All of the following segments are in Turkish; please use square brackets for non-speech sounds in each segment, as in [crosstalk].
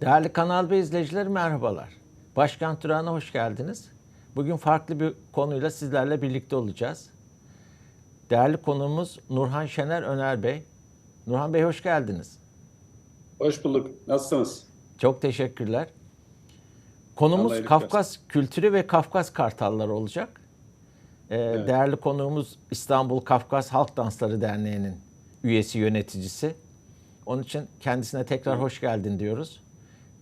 Değerli Kanal B izleyicileri merhabalar. Başkan Turan'a hoş geldiniz. Bugün farklı bir konuyla sizlerle birlikte olacağız. Değerli konuğumuz Nurhan Şener Öner Bey. Nurhan Bey hoş geldiniz. Hoş bulduk. Nasılsınız? Çok teşekkürler. Konumuz Kafkas kültürü ve Kafkas kartalları olacak. Ee, Değerli konuğumuz İstanbul Kafkas Halk Dansları Derneği'nin üyesi yöneticisi. Onun için kendisine tekrar hoş geldin diyoruz.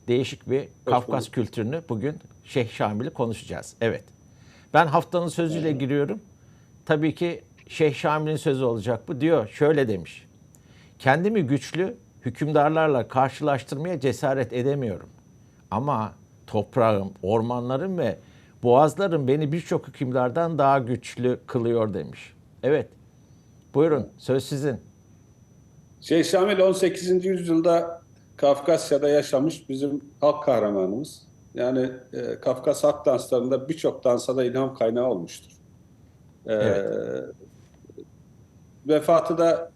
Değişik bir Kafkas kültürünü bugün Şeyh Şamil'i konuşacağız. Evet. Ben haftanın sözüyle giriyorum. Tabii ki Şeyh Şamil'in sözü olacak bu. Diyor şöyle demiş. Kendimi güçlü hükümdarlarla karşılaştırmaya cesaret edemiyorum. Ama toprağım, ormanlarım ve boğazlarım beni birçok hükümdardan daha güçlü kılıyor demiş. Evet. Buyurun söz sizin. Şeyh Şamil 18. yüzyılda Kafkasya'da yaşamış bizim halk kahramanımız. Yani e, Kafkas halk danslarında birçok dansa da ilham kaynağı olmuştur. E, Evet. Vefatı da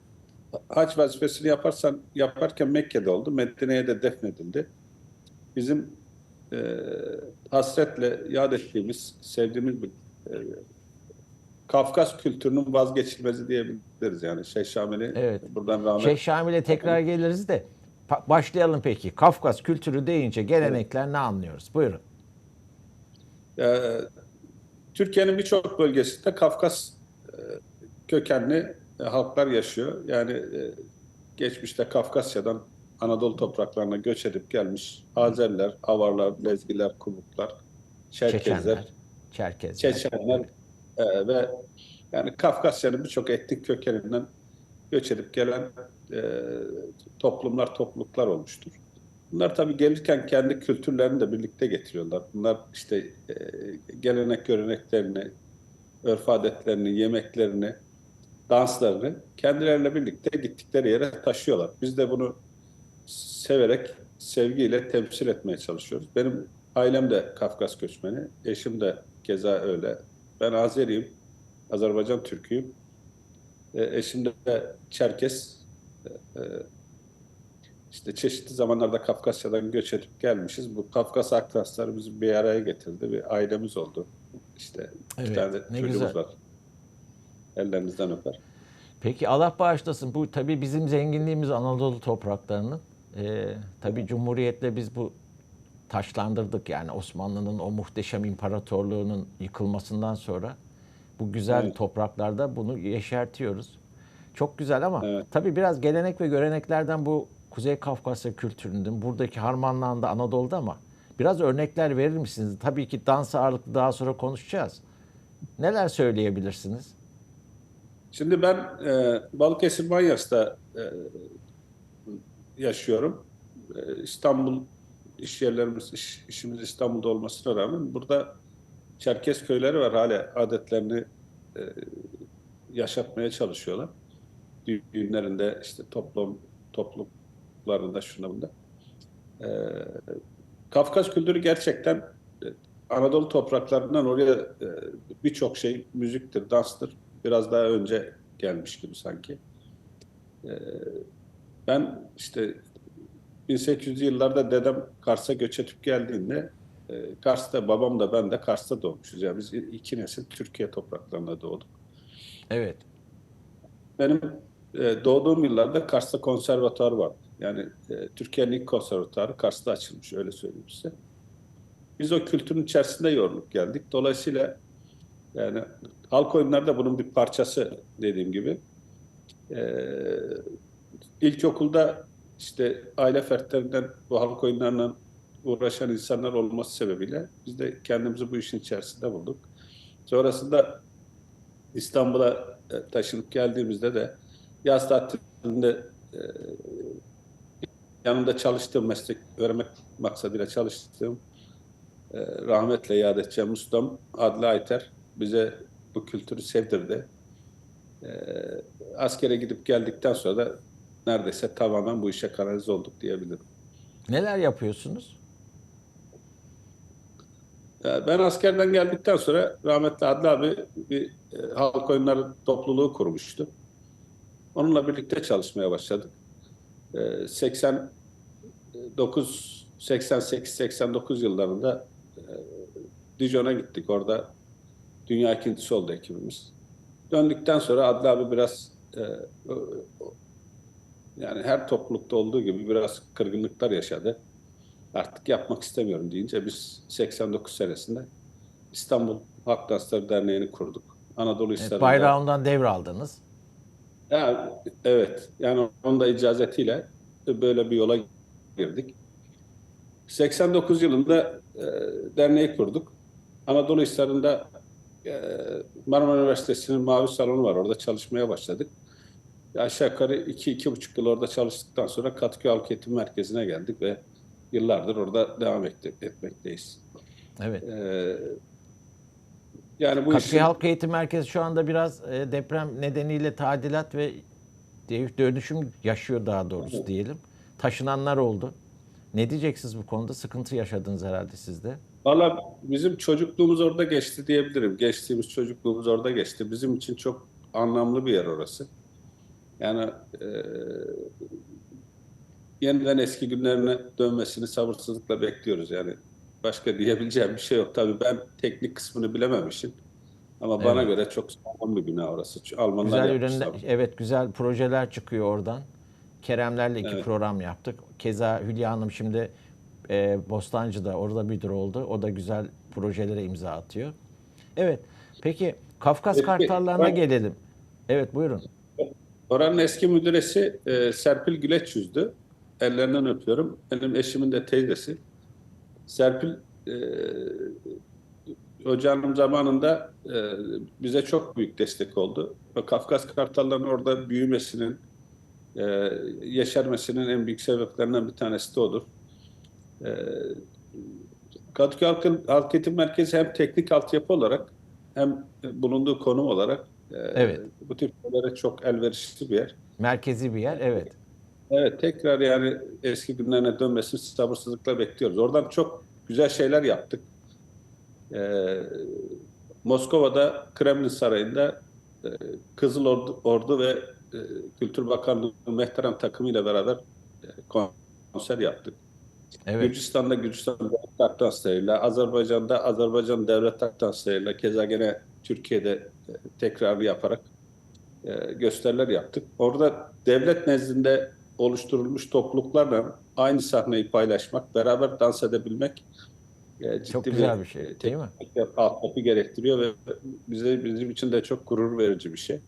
hac vazifesini yaparsan yaparken Mekke'de oldu. Medine'ye de defnedildi. Bizim e, hasretle yad ettiğimiz, sevdiğimiz bir e, Kafkas kültürünün vazgeçilmezi diyebiliriz yani Şeyh Şamil'i Evet. buradan rahmet Şeyh Şamil'e tekrar geliriz de başlayalım peki. Kafkas kültürü deyince gelenekler ne anlıyoruz? Buyurun. Ee, Türkiye'nin birçok bölgesinde Kafkas e, kökenli e, halklar yaşıyor. Yani e, geçmişte Kafkasya'dan Anadolu topraklarına göç edip gelmiş Azerler, Avarlar, Lezgiler, Kumuklar, Çerkezler, Çeçenler, Çerkezler. Çeçenler e, ve yani Kafkasya'nın birçok etnik kökeninden göç edip gelen e, toplumlar, topluluklar olmuştur. Bunlar tabii gelirken kendi kültürlerini de birlikte getiriyorlar. Bunlar işte e, gelenek göreneklerini, örf adetlerini, yemeklerini, danslarını kendileriyle birlikte gittikleri yere taşıyorlar. Biz de bunu severek, sevgiyle temsil etmeye çalışıyoruz. Benim ailem de Kafkas göçmeni, eşim de keza öyle. Ben Azeriyim, Azerbaycan Türküyüm. E, eşim de Çerkes. E, işte çeşitli zamanlarda Kafkasya'dan göç edip gelmişiz. Bu Kafkas Aktasları bizi bir araya getirdi. Bir ailemiz oldu. İşte Evet, tane de ne çocuğumuz güzel. var. Ellerinizden öper. Peki Allah bağışlasın. Bu tabii bizim zenginliğimiz Anadolu topraklarının. Ee, tabii Cumhuriyet'le biz bu taşlandırdık yani Osmanlı'nın o muhteşem imparatorluğunun yıkılmasından sonra bu güzel Evet. topraklarda bunu yeşertiyoruz. Çok güzel ama Evet. tabii biraz gelenek ve göreneklerden bu Kuzey Kafkasya kültürünün buradaki harmanlandı Anadolu'da ama biraz örnekler verir misiniz? Tabii ki dans ağırlıklı daha sonra konuşacağız. Neler söyleyebilirsiniz? Şimdi ben e, Balıkesir Manyas'ta e, yaşıyorum. E, İstanbul iş yerlerimiz, iş, işimiz İstanbul'da olmasına rağmen burada Çerkes köyleri var. Hala adetlerini e, yaşatmaya çalışıyorlar. Düğünlerinde işte toplum topluluklarında şunda bunda. E, Kafkas kültürü gerçekten e, Anadolu topraklarından oraya e, birçok şey müziktir, danstır. Biraz daha önce gelmiş gibi sanki. E, ben işte 1800'lü yıllarda dedem Kars'a göç edip geldiğinde e, Kars'ta babam da ben de Kars'ta doğmuşuz. Yani biz iki nesil Türkiye topraklarında doğduk. Evet. Benim e, doğduğum yıllarda Kars'ta konservatuar vardı. Yani e, Türkiye'nin ilk konservatuarı Kars'ta açılmış öyle söyleyeyim size. Biz o kültürün içerisinde yoğrulup geldik. Dolayısıyla yani halk oyunları da bunun bir parçası dediğim gibi. E, ilkokulda işte aile fertlerinden bu halk oyunlarına uğraşan insanlar olması sebebiyle biz de kendimizi bu işin içerisinde bulduk. Sonrasında İstanbul'a e, taşınıp geldiğimizde de yaz tatilinde e, yanında çalıştığım meslek öğrenmek maksadıyla çalıştığım e, rahmetle yad edeceğim ustam Adli Ayter bize bu kültürü sevdirdi. E, askere gidip geldikten sonra da neredeyse tamamen bu işe kanalize olduk diyebilirim. Neler yapıyorsunuz? E, Ben askerden geldikten sonra rahmetli Adli abi bir e, halk oyunları topluluğu kurmuştu. Onunla birlikte çalışmaya başladık. E, 89 88-89 yıllarında e, Dijon'a gittik. Orada dünya ikincisi oldu ekibimiz. Döndükten sonra Adli abi biraz e, yani her toplulukta olduğu gibi biraz kırgınlıklar yaşadı. Artık yapmak istemiyorum deyince biz 89 senesinde İstanbul Halk Dansları Derneği'ni kurduk. Anadolu Evet, Hisarı'nda. bayrağından devraldınız. Ya, evet. Yani onun da icazetiyle böyle bir yola girdik. 89 yılında e, derneği kurduk. Anadolu Hisarı'nda e, Marmara Üniversitesi'nin Mavi Salonu var. Orada çalışmaya başladık. Aşağı yukarı 2-2,5 yıl orada çalıştıktan sonra Katıköy Halk Eğitim Merkezi'ne geldik ve yıllardır orada devam etti- etmekteyiz. Evet. E, yani bu Katkı işin... Halk Eğitim Merkezi şu anda biraz e, deprem nedeniyle tadilat ve dönüşüm yaşıyor daha doğrusu Evet. diyelim. Taşınanlar oldu. Ne diyeceksiniz bu konuda? Sıkıntı yaşadınız herhalde siz de. Valla bizim çocukluğumuz orada geçti diyebilirim. Geçtiğimiz çocukluğumuz orada geçti. Bizim için çok anlamlı bir yer orası. Yani e, yeniden eski günlerine dönmesini sabırsızlıkla bekliyoruz. Yani başka diyebileceğim bir şey yok. Tabii ben teknik kısmını bilememişim. Ama bana Evet. göre çok sağlam bir bina orası. Almanlar Güzel ürünler, evet güzel projeler çıkıyor oradan. Keremlerle iki Evet. program yaptık. Keza Hülya Hanım şimdi e, Bostancı'da orada müdür oldu. O da güzel projelere imza atıyor. Evet. Peki Kafkas Peki, Kartallarına ben- gelelim. Evet buyurun. Oranın eski müdüresi e, Serpil Güleç yüzdü. Ellerinden öpüyorum. Benim eşimin de teyzesi. Serpil e, hocam zamanında e, bize çok büyük destek oldu. Ve Kafkas Kartalların orada büyümesinin, e, yeşermesinin en büyük sebeplerinden bir tanesi de odur. E, Kadıköy Halk, Halk Eğitim Merkezi hem teknik altyapı olarak hem bulunduğu konum olarak e, Evet. bu tip şeylere çok elverişli bir yer. Merkezi bir yer. Evet. Evet tekrar yani eski günlerine dönmesini sabırsızlıkla bekliyoruz. Oradan çok güzel şeyler yaptık. Ee, Moskova'da Kremlin Sarayı'nda e, Kızıl Ordu, Ordu ve e, Kültür Bakanlığı Mehteran takımıyla beraber e, konser yaptık. Evet. Gürcistan'da Gürcistan Devlet Halk Dansları'yla, Azerbaycan'da Azerbaycan Devlet Halk Dansları'yla, keza gene Türkiye'de e, tekrarı yaparak e, gösteriler yaptık. Orada devlet nezdinde oluşturulmuş topluluklarla aynı sahneyi paylaşmak, beraber dans edebilmek e, ciddi Çok güzel bir şey, değil mi? altyapı gerektiriyor ve bize bizim için de çok gurur verici bir şey.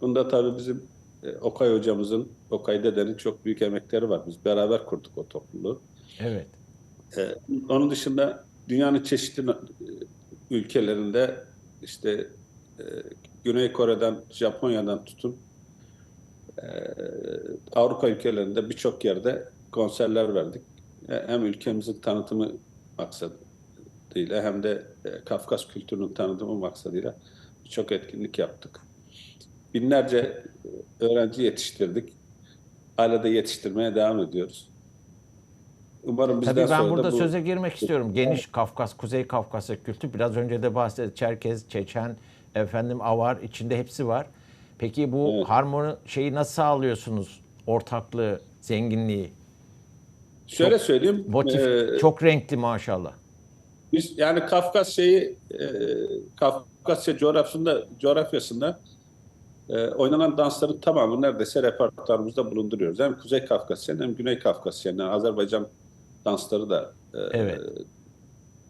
Bunda tabii bizim e, Okay hocamızın, Okay dedenin çok büyük emekleri var. Biz beraber kurduk o topluluğu. Evet. Ee, onun dışında dünyanın çeşitli e, ülkelerinde işte e, Güney Kore'den, Japonya'dan tutun e, Avrupa ülkelerinde birçok yerde konserler verdik. E, Hem ülkemizin tanıtımı maksadıyla hem de e, Kafkas kültürünün tanıtımı maksadıyla birçok etkinlik yaptık. Binlerce öğrenci yetiştirdik. Hala da yetiştirmeye devam ediyoruz. Umarım bizden Tabii ben sonra da burada bu- söze girmek istiyorum. Geniş Kafkas, Kuzey Kafkasya kültür. Biraz önce de bahsettik. Çerkez, Çeçen, efendim Avar içinde hepsi var. Peki bu Evet. harmoni şeyi nasıl sağlıyorsunuz? Ortaklığı, zenginliği. Şöyle söyleyeyim. Motif e, çok renkli maşallah. Biz yani Kafkas şeyi e, Kafkasya coğrafyasında coğrafyasında e, oynanan dansların tamamı neredeyse repertuarımızda bulunduruyoruz. Hem Kuzey Kafkasya'nın hem Güney Kafkasya'nın yani Azerbaycan dansları da e, Evet.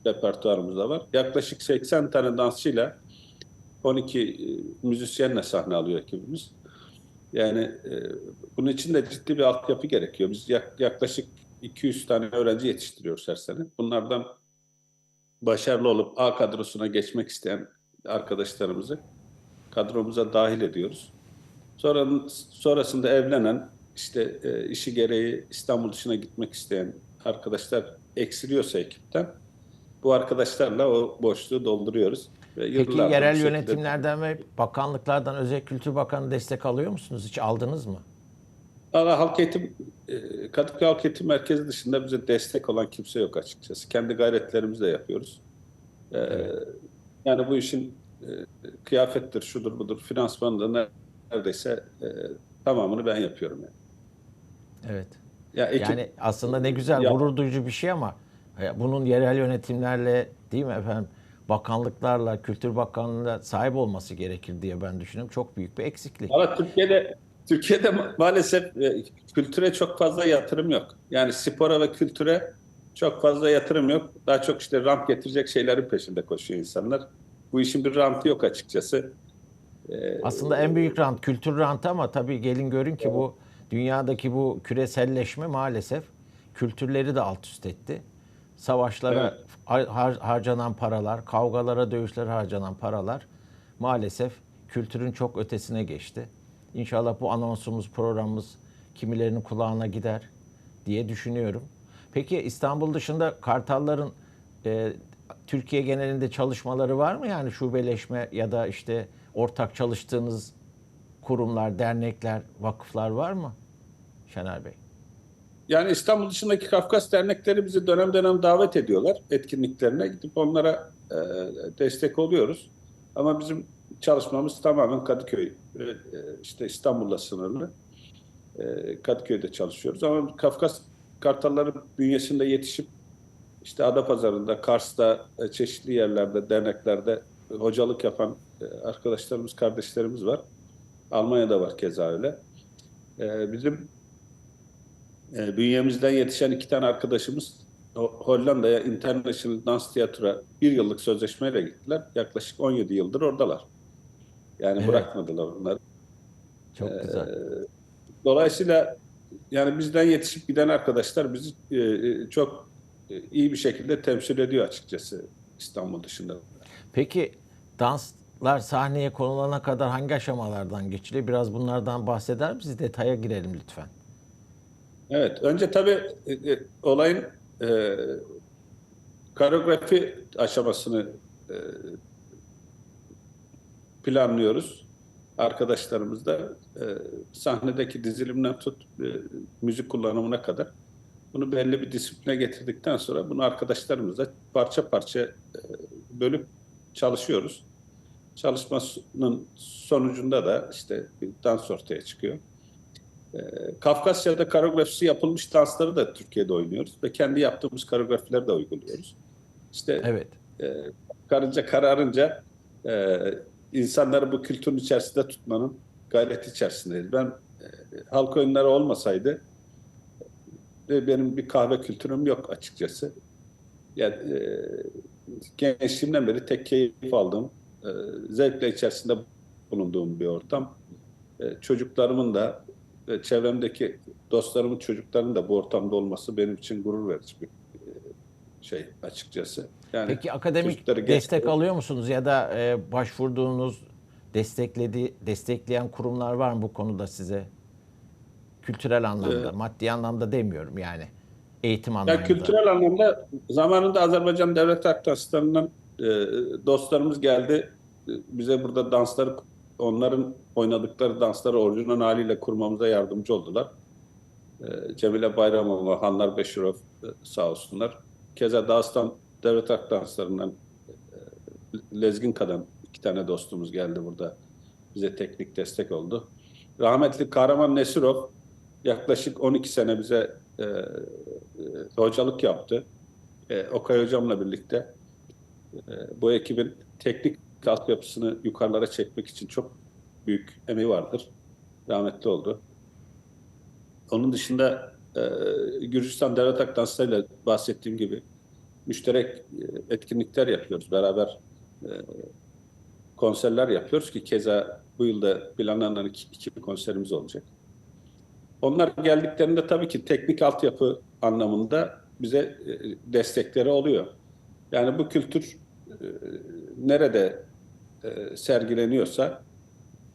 repertuarımızda var. Yaklaşık 80 tane dansçıyla 12 e, müzisyenle sahne alıyor ekibimiz. Yani e, bunun için de ciddi bir altyapı gerekiyor. Biz yak- yaklaşık 200 tane öğrenci yetiştiriyoruz her sene. Bunlardan başarılı olup A kadrosuna geçmek isteyen arkadaşlarımızı kadromuza dahil ediyoruz. Sonra sonrasında evlenen, işte e, işi gereği İstanbul dışına gitmek isteyen arkadaşlar eksiliyorsa ekipten bu arkadaşlarla o boşluğu dolduruyoruz. Ve Peki yerel yönetimlerden ve bakanlıklardan özel kültür bakanı destek alıyor musunuz? Hiç aldınız mı? Valla Halk Eğitim, e, Kadıköy Halk Eğitim Merkezi dışında bize destek olan kimse yok açıkçası. Kendi gayretlerimizle yapıyoruz. E, Yani bu işin e, kıyafettir, şudur budur, finansmanı neredeyse tamamını ben yapıyorum yani. Evet. Ya ekip, Yani aslında ne güzel, Ya- gurur duyucu bir şey ama bunun yerel yönetimlerle değil mi efendim, bakanlıklarla, Kültür Bakanlığı'na sahip olması gerekir diye ben düşünüyorum. Çok büyük bir eksiklik. Ama Türkiye'de Türkiye'de ma- maalesef e, kültüre çok fazla yatırım yok. Yani spora ve kültüre çok fazla yatırım yok. Daha çok işte rant getirecek şeylerin peşinde koşuyor insanlar. Bu işin bir rantı yok açıkçası. Ee, Aslında en büyük rant kültür rantı ama tabii gelin görün ki bu dünyadaki bu küreselleşme maalesef kültürleri de alt üst etti. Savaşlara Evet. har- har- harcanan paralar, kavgalara, dövüşlere harcanan paralar maalesef kültürün çok ötesine geçti. İnşallah bu anonsumuz, programımız kimilerinin kulağına gider diye düşünüyorum. Peki İstanbul dışında Kartalların e, Türkiye genelinde çalışmaları var mı? Yani şubeleşme ya da işte ortak çalıştığınız kurumlar, dernekler, vakıflar var mı? Şener Bey. Yani İstanbul dışındaki Kafkas dernekleri bizi dönem dönem davet ediyorlar etkinliklerine. Gidip onlara e, destek oluyoruz. Ama bizim çalışmamız tamamen Kadıköy, e, e, işte İstanbul'la sınırlı. E, Kadıköy'de çalışıyoruz. Ama Kafkas Kartalları bünyesinde yetişip işte Adapazarı'nda, Kars'ta, e, çeşitli yerlerde, derneklerde hocalık yapan e, arkadaşlarımız, kardeşlerimiz var. Almanya'da var keza öyle. E, Bizim e, bünyemizden yetişen iki tane arkadaşımız Ho- Hollanda'ya International Dance Tiyatro'ya bir yıllık sözleşmeyle gittiler. Yaklaşık 17 yıldır oradalar. Yani Evet. bırakmadılar onları. Çok güzel. Dolayısıyla yani bizden yetişip giden arkadaşlar bizi e, e, çok e, iyi bir şekilde temsil ediyor açıkçası İstanbul dışında. Peki danslar sahneye konulana kadar hangi aşamalardan geçiliyor? Biraz bunlardan bahseder misiniz? Detaya girelim lütfen. Evet, önce tabii e, e, olayın e, koreografi aşamasını e, planlıyoruz. Arkadaşlarımız da e, sahnedeki dizilimden tut e, müzik kullanımına kadar bunu belli bir disipline getirdikten sonra bunu arkadaşlarımızla parça parça e, bölüp çalışıyoruz. Çalışmanın sonucunda da işte bir dans ortaya çıkıyor. Ee, Kafkasya'da koreografisi yapılmış dansları da Türkiye'de oynuyoruz ve kendi yaptığımız koreografileri de uyguluyoruz. İşte Evet. e, karınca kararınca e, insanları bu kültürün içerisinde tutmanın gayreti içerisindeyiz. Ben e, halk oyunları olmasaydı e, benim bir kahve kültürüm yok açıkçası. Yani e, gençliğimden beri tek keyif aldığım, e, zevkle içerisinde bulunduğum bir ortam. E, çocuklarımın da çevremdeki dostlarımın çocuklarının da bu ortamda olması benim için gurur verici bir e, şey açıkçası. Yani Peki akademik destek gençleri- alıyor musunuz ya da e, başvurduğunuz destekledi destekleyen kurumlar var mı bu konuda size? Kültürel anlamda, Ee, maddi anlamda demiyorum yani. Eğitim anlamında. Ya kültürel anlamda zamanında Azerbaycan Devlet Aktaşlarından e, dostlarımız geldi. E, Bize burada dansları, onların oynadıkları dansları orijinal haliyle kurmamıza yardımcı oldular. E, Cemile Bayramova, Hanlar Beşirov e, sağ olsunlar. Keza Dağıstan Devlet Aktaşlarından e, Lezgin Kadan iki tane dostumuz geldi burada. Bize teknik destek oldu. Rahmetli Kahraman Nesirov yaklaşık 12 sene bize e, hocalık yaptı. E, Okay Hocam'la birlikte bu ekibin teknik altyapısını yukarılara çekmek için çok büyük emeği vardır. Rahmetli oldu. Onun dışında e, Gürcistan Devlet Akdansı'yla bahsettiğim gibi müşterek e, etkinlikler yapıyoruz. Beraber e, konserler yapıyoruz ki keza bu yılda planlanan iki, iki konserimiz olacak. Onlar geldiklerinde tabii ki teknik altyapı anlamında bize e, destekleri oluyor. Yani bu kültür e, nerede e, sergileniyorsa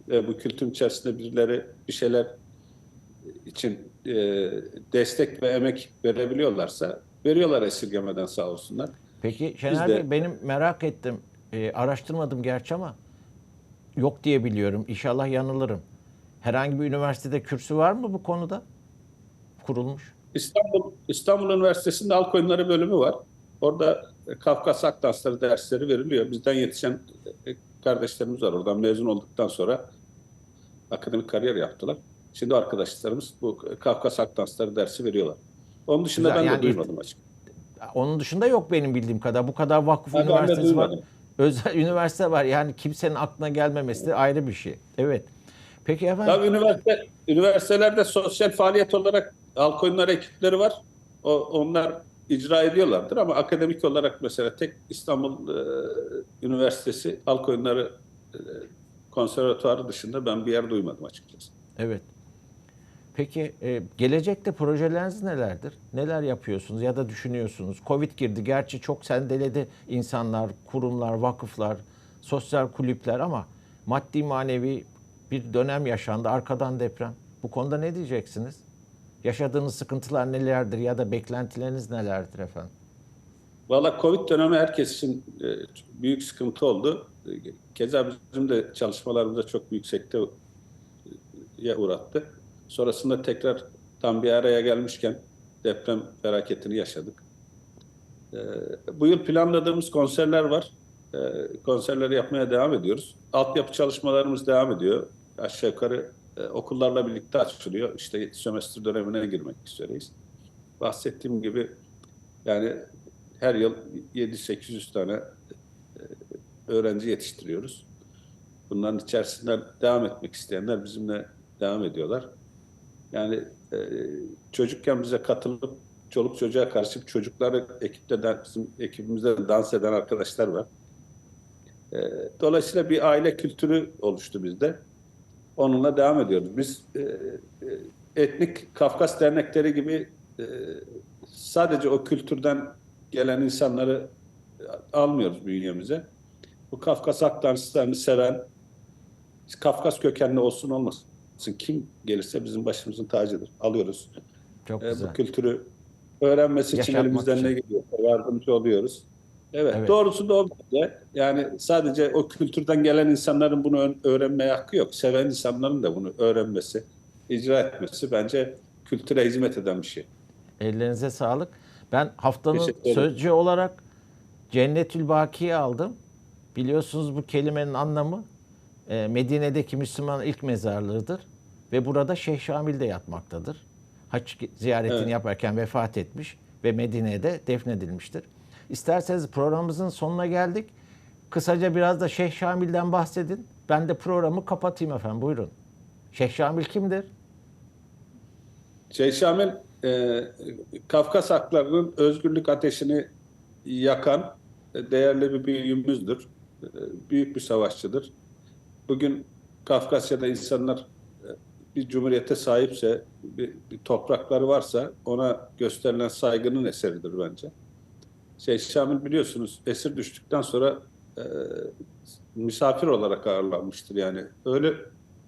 ve bu kültürün içerisinde birileri bir şeyler için e, destek ve emek verebiliyorlarsa veriyorlar esirgemeden sağ olsunlar. Peki Şener de- Bey benim merak ettim. e, araştırmadım gerçi ama yok diye biliyorum. İnşallah yanılırım. Herhangi bir üniversitede kürsü var mı bu konuda? Kurulmuş. İstanbul İstanbul Üniversitesi'nde halk oyunları bölümü var. Orada Kafkas Halk Dansları dersleri veriliyor. Bizden yetişen e, kardeşlerimiz var. Oradan mezun olduktan sonra akademik kariyer yaptılar. Şimdi arkadaşlarımız bu Kafkas halk dansları dersi veriyorlar. Onun dışında Güzel, ben yani de duymadım açıkçası. Onun dışında yok benim bildiğim kadar. Bu kadar vakıf ben üniversitesi var. Özel [laughs] üniversite var. Yani kimsenin aklına gelmemesi de ayrı bir şey. Evet. Peki efendim. Tabii üniversite, üniversitelerde sosyal faaliyet olarak halk oyunları ekipleri var. O, onlar icra ediyorlardır ama akademik olarak mesela tek İstanbul e, Üniversitesi halk oyunları e, konservatuarı dışında ben bir yer duymadım açıkçası. Evet. Peki e, gelecekte projeleriniz nelerdir? Neler yapıyorsunuz ya da düşünüyorsunuz? Covid girdi. Gerçi çok sendeledi insanlar, kurumlar, vakıflar, sosyal kulüpler ama maddi manevi bir dönem yaşandı. Arkadan deprem. Bu konuda ne diyeceksiniz? Yaşadığınız sıkıntılar nelerdir ya da beklentileriniz nelerdir efendim? Valla Covid dönemi herkes için e, büyük sıkıntı oldu. E, Keza bizim de çalışmalarımıza çok büyük sekteye uğrattı. Sonrasında tekrar tam bir araya gelmişken deprem felaketini yaşadık. E, Bu yıl planladığımız konserler var. E, Konserleri yapmaya devam ediyoruz. Altyapı çalışmalarımız devam ediyor. Aşağı yukarı e, okullarla birlikte açılıyor. İşte sömestr dönemine girmek üzereyiz. Bahsettiğim gibi yani her yıl 700-800 tane e, öğrenci yetiştiriyoruz. Bunların içerisinden devam etmek isteyenler bizimle devam ediyorlar. Yani e, çocukken bize katılıp çoluk çocuğa karışıp çocukları ekipte bizim ekibimizde de dans eden arkadaşlar var. Dolayısıyla bir aile kültürü oluştu bizde. Onunla devam ediyoruz. Biz e, e, etnik Kafkas dernekleri gibi e, sadece o kültürden gelen insanları almıyoruz bünyemize. Bu Kafkas halk danslarını seven, Kafkas kökenli olsun olmasın kim gelirse bizim başımızın tacıdır. Alıyoruz. Çok E, güzel. bu kültürü öğrenmesi için Yaşatmak elimizden için. ne geliyorsa yardımcı oluyoruz. Evet, Evet. doğrusu da o bence. Yani sadece o kültürden gelen insanların bunu öğrenmeye hakkı yok. Seven insanların da bunu öğrenmesi, icra etmesi bence kültüre hizmet eden bir şey. Ellerinize sağlık. Ben haftanın sözcüğü olarak Cennetül Baki'yi aldım. Biliyorsunuz bu kelimenin anlamı e, Medine'deki Müslüman ilk mezarlığıdır. Ve burada Şeyh Şamil de yatmaktadır. Haç ziyaretini Evet. yaparken vefat etmiş ve Medine'de defnedilmiştir. İsterseniz programımızın sonuna geldik. Kısaca biraz da Şeyh Şamil'den bahsedin. Ben de programı kapatayım efendim. Buyurun. Şeyh Şamil kimdir? Şeyh Şamil e, Kafkas haklarının özgürlük ateşini yakan e, değerli bir büyüğümüzdür. E, büyük bir savaşçıdır. Bugün Kafkasya'da insanlar e, bir cumhuriyete sahipse, bir, bir toprakları varsa ona gösterilen saygının eseridir bence. Şeyh Şamil biliyorsunuz esir düştükten sonra e, misafir olarak ağırlanmıştır yani. Öyle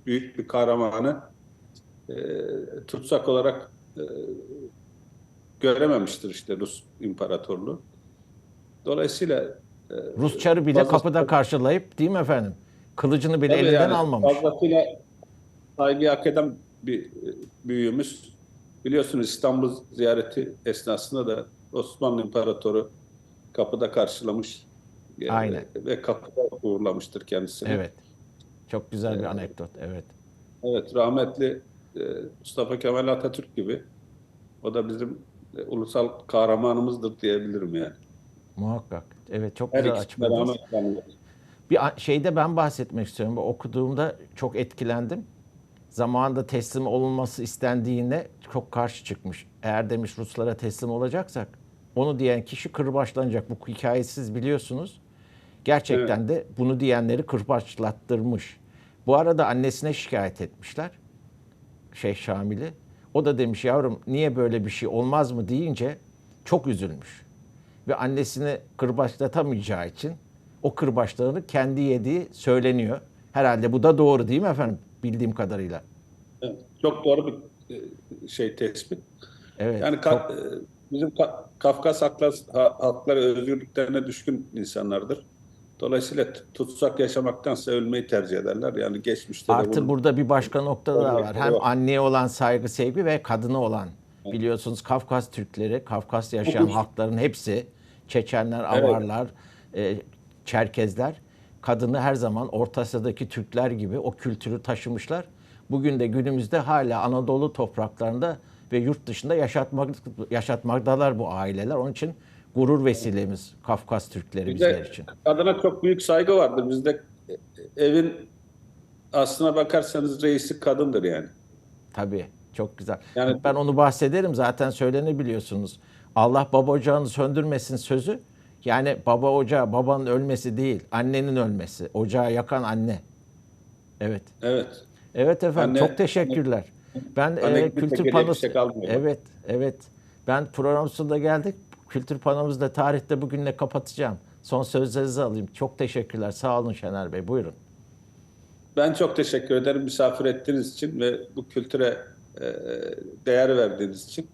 büyük bir kahramanı e, tutsak olarak e, görememiştir işte Rus İmparatorluğu. Dolayısıyla e, Rus çarı bile kapıda karşılayıp değil mi efendim? Kılıcını bile elinden yani almamış. Fazlasıyla saygı hak eden bir büyüğümüz. Biliyorsunuz İstanbul ziyareti esnasında da Osmanlı İmparatoru kapıda karşılamış. e, Aynen. Ve kapıda uğurlamıştır kendisini. Evet. Çok güzel bir anekdot. Evet. Evet, rahmetli e, Mustafa Kemal Atatürk gibi o da bizim e, ulusal kahramanımızdır diyebilirim yani. Muhakkak. Evet çok Her güzel açıkladınız. Bir şeyde ben bahsetmek istiyorum. Okuduğumda çok etkilendim. Zamanında teslim olunması istendiğine çok karşı çıkmış. Eğer demiş Ruslara teslim olacaksak onu diyen kişi kırbaçlanacak. Bu hikayeyi siz biliyorsunuz. Gerçekten de bunu diyenleri kırbaçlattırmış. Bu arada annesine şikayet etmişler. Şeyh Şamil'i. O da demiş yavrum niye böyle bir şey olmaz mı deyince çok üzülmüş. Ve annesini kırbaçlatamayacağı için o kırbaçlarını kendi yediği söyleniyor. Herhalde bu da doğru değil mi efendim bildiğim kadarıyla? Evet, çok doğru bir e, şey tespit. Evet. Yani çok- bizim Ka- Kafkas haklar, ha- halkları özgürlüklerine düşkün insanlardır. Dolayısıyla tutsak yaşamaktansa ölmeyi tercih ederler. Yani geçmişte de Artı bunun- burada bir başka nokta daha var. Hem anneye olan saygı, sevgi ve kadına olan. Biliyorsunuz Kafkas Türkleri, Kafkas yaşayan halkların hepsi, Çeçenler. Avarlar, e, Çerkezler, kadını her zaman Orta Asya'daki Türkler gibi o kültürü taşımışlar. bugün de günümüzde hala Anadolu topraklarında ve yurt dışında yaşatmak, yaşatmaktalar bu aileler. Onun için gurur vesilemiz Kafkas Türkleri Bir bizler için. kadına çok büyük saygı vardır. Bizde evin aslına bakarsanız reisi kadındır yani. Tabii çok güzel. Yani- ben onu bahsederim zaten söylenebiliyorsunuz. Allah baba ocağını söndürmesin sözü. Yani baba ocağı babanın ölmesi değil, annenin ölmesi. Ocağı yakan anne. Evet. Evet. Evet efendim Anne- çok teşekkürler. Ben e, kültür panosu. Evet, evet. Ben program sonunda geldik. Kültür panomuzu da tarihte bugünle kapatacağım. Son sözlerinizi alayım. Çok teşekkürler. Sağ olun Şener Bey. Buyurun. Ben çok teşekkür ederim misafir ettiğiniz için ve bu kültüre e, değer verdiğiniz için.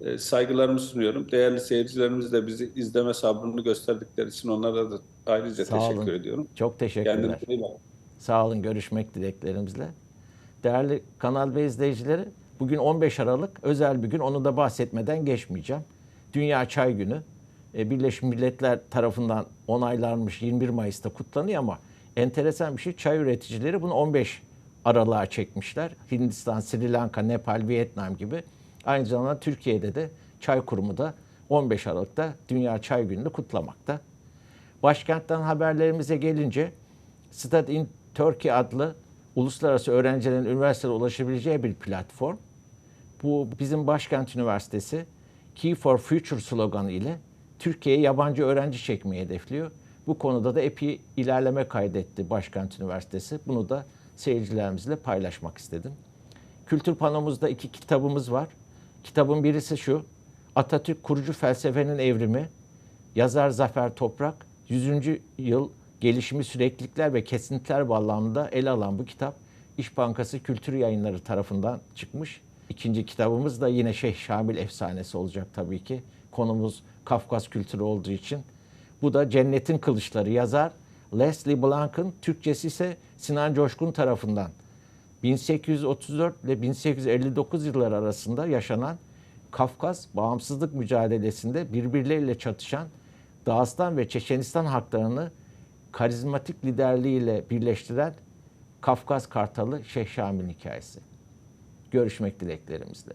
E, saygılarımı sunuyorum. Değerli seyircilerimiz de bizi izleme sabrını gösterdikleri için onlara da ayrıca Sağ teşekkür olun. ediyorum. Çok teşekkürler. Kendinize iyi bakın. Sağ olun görüşmek dileklerimizle. Değerli Kanal B izleyicileri, bugün 15 Aralık özel bir gün. Onu da bahsetmeden geçmeyeceğim. Dünya Çay Günü. E, Birleşmiş Milletler tarafından onaylanmış 21 Mayıs'ta kutlanıyor ama enteresan bir şey çay üreticileri bunu 15 Aralık'a çekmişler. Hindistan, Sri Lanka, Nepal, Vietnam gibi. Aynı zamanda Türkiye'de de Çay Kurumu da 15 Aralık'ta Dünya Çay Günü'nü kutlamakta. Başkentten haberlerimize gelince Study in Turkey adlı uluslararası öğrencilerin üniversiteye ulaşabileceği bir platform. Bu bizim Başkent Üniversitesi Key for Future sloganı ile Türkiye'ye yabancı öğrenci çekmeyi hedefliyor. Bu konuda da epey ilerleme kaydetti Başkent Üniversitesi. Bunu da seyircilerimizle paylaşmak istedim. Kültür panomuzda iki kitabımız var. Kitabın birisi şu. Atatürk kurucu felsefenin evrimi. Yazar Zafer Toprak 100. yıl gelişimi süreklilikler ve kesintiler bağlamında ele alan bu kitap İş Bankası Kültür Yayınları tarafından çıkmış. İkinci kitabımız da yine Şeyh Şamil efsanesi olacak tabii ki. Konumuz Kafkas kültürü olduğu için. Bu da Cennetin Kılıçları yazar Leslie Blank'ın Türkçesi ise Sinan Coşkun tarafından 1834 ile 1859 yılları arasında yaşanan Kafkas bağımsızlık mücadelesinde birbirleriyle çatışan Dağıstan ve Çeçenistan halklarını karizmatik liderliğiyle birleştiren Kafkas Kartalı Şeyh Şamil'in hikayesi. Görüşmek dileklerimizle.